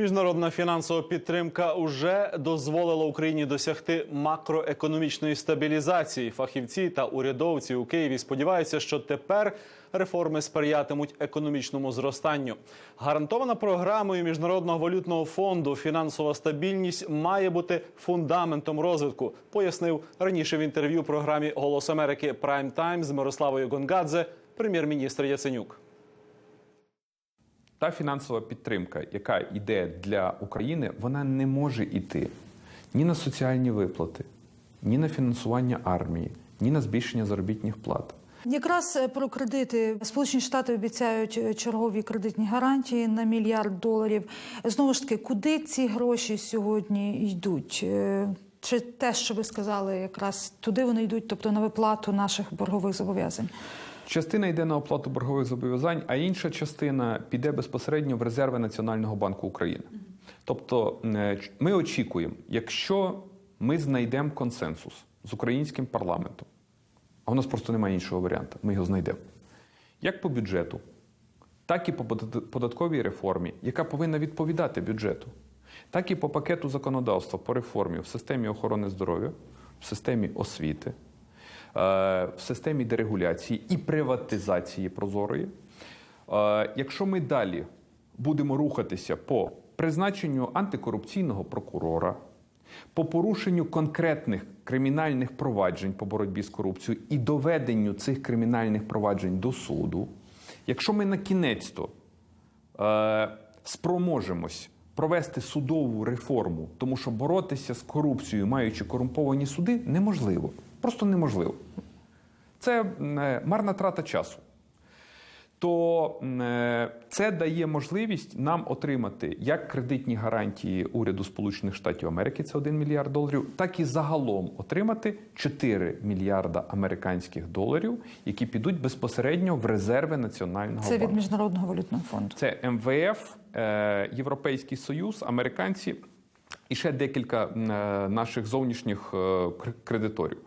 Міжнародна фінансова підтримка уже дозволила Україні досягти макроекономічної стабілізації. Фахівці та урядовці у Києві сподіваються, що тепер реформи сприятимуть економічному зростанню. Гарантована програмою міжнародного валютного фонду фінансова стабільність має бути фундаментом розвитку, пояснив раніше в інтерв'ю програмі Голос Америки Прайм Тайм з Мирославою Гонгадзе, прем'єр-міністр Яценюк. Та фінансова підтримка, яка йде для України, вона не може йти ні на соціальні виплати, ні на фінансування армії, ні на збільшення заробітних плат. Якраз е, про кредити Сполучені Штати обіцяють е, чергові кредитні гарантії на мільярд доларів. Знову ж таки, куди ці гроші сьогодні йдуть? Чи те, що ви сказали, якраз туди вони йдуть, тобто на виплату наших боргових зобов'язань? Частина йде на оплату боргових зобов'язань, а інша частина піде безпосередньо в резерви Національного банку України. Тобто е, ми очікуємо, якщо ми знайдемо консенсус з українським парламентом, а у нас просто немає іншого варіанту, ми його знайдемо. Як по бюджету, так і по податковій реформі, яка повинна відповідати бюджету, так і по пакету законодавства по реформі в системі охорони здоров'я, в системі освіти, е, в системі дерегуляції і приватизації прозорої. Е, Якщо ми далі будемо рухатися по призначенню антикорупційного прокурора, по порушенню конкретних кримінальних проваджень по боротьбі з корупцією і доведенню цих кримінальних проваджень до суду, якщо ми на кінець-то е, спроможемось провести судову реформу, тому що боротися з корупцією, маючи корумповані суди, неможливо. Просто неможливо. Це е, марна трата часу. То е, це дає можливість нам отримати як кредитні гарантії уряду Сполучених Штатів Америки, це 1 мільярд доларів, так і загалом отримати 4 мільярда американських доларів, які підуть безпосередньо в резерви національного Це від міжнародного валютного фонду. Це МВФ, е, Європейський Союз, американці і ще декілька е, наших зовнішніх кредиторів.